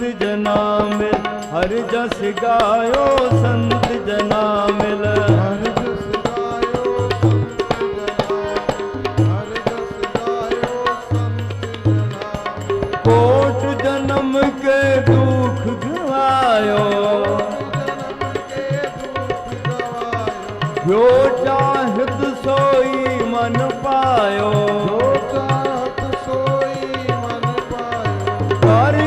ਸੰਤ ਜਨਾ ਮਿਲ ਹਰ ਜਸ ਗਾਇਓ ਸੰਤ ਜਨਾ ਮਿਲ ਹਰ ਜਸ ਗਾਇਓ ਸੰਤ ਜਨਾ ਹਰ ਜਸ ਗਾਇਓ ਸੰਤ ਜਨਾ ਕੋਟ ਜਨਮ ਕੇ ਦੁਖ ਗਵਾਇਓ। ਜੋ ਚਾਹਤ ਸੋਈ ਮਨ ਪਾਇਓ। ਜੋ ਚਾਹਤ ਸੋਈ ਮਨ ਪਾਇਓ। ਕਰ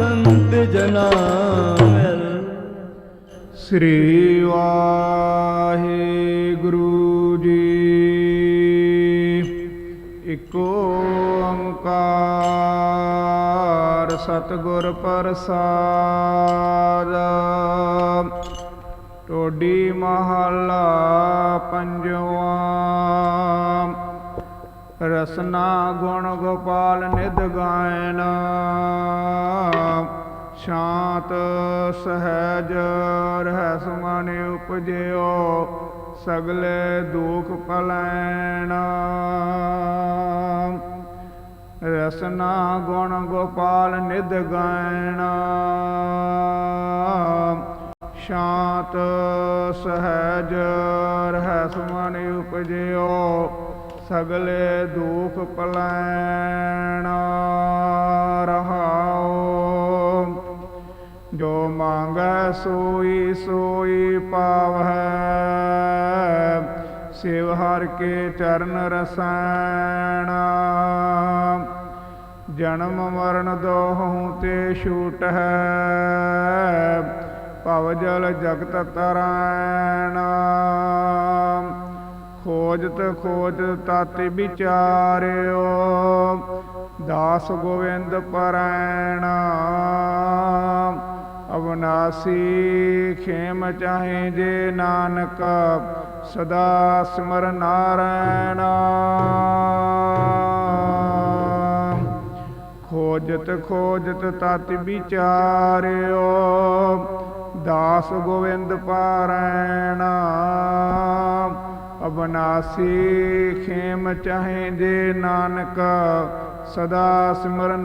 ਸੰਤ ਜਨਾ ਮਿਲ ਸ੍ਰੀ ਵਾਹਿਗੁਰੂ ਜੀ। ਇਕ ਓੰਕਾਰ ਸਤਿਗੁਰ ਪ੍ਰਸਾਦ। ਟੋਡੀ ਮਹਲਾ ਪੰਜਵਾ। ਰਸਨਾ ਗੁਣ ਗੋਪਾਲ ਨਿਦ ਗਾਇਨ। ਸ਼ਾਂਤ ਸਹਿਜ ਰਹਿ ਸੁਮਨ ਉਪਜਿਓ, ਸਗਲੇ ਦੁਖ ਪਲੈਣ। ਰਸਨਾ ਗੁਣ ਗੋਪਾਲ ਨਿਧ ਗਾਇਨ। ਸ਼ਾਂਤ ਸਹਿਜ ਰਹਿ ਸੁਮਨ ਉਪਜਿਓ ਸਗਲੇ ਦੁਖ ਪਲੈਣ ਰਹਾਓ। ਜੋ ਮੰਗੈ ਸੋਈ ਸੋਈ ਪਾਵੈ ਸਿਵ ਹਰ ਕੇ ਚਰਨ ਰਸੈਣ। ਜਨਮ ਮਰਨ ਦੋਹੂ ਤੇ ਛੂਟ ਹੈ ਭਵ ਜਲ ਜਗਤ ਤਰੈਣ ਖੋਜਤ ਖੋਜਤ ਤਤਿ ਵਿਚਾਰਿਓ। ਦਾਸ ਗੋਵਿੰਦ ਪਰੈਣ, ਅਵਨਾਸੀ ਖੇਮ ਚਾਹੇ ਜੇ ਨਾਨਕ, ਸਦਾ ਸਿਮਰ ਨਾਰਾਇਣ। ਖੋਜਤ ਖੋਜਤ ਤਤਿ ਵਿਚਾਰਿਓ, ਦਾਸ ਗੋਵਿੰਦ ਪਾਰੈਣ। ਬਨਾਸੀ ਖੇਮ ਚਾਹੇਂਦੇ ਨਾਨਕ ਸਦਾ ਸਿਮਰ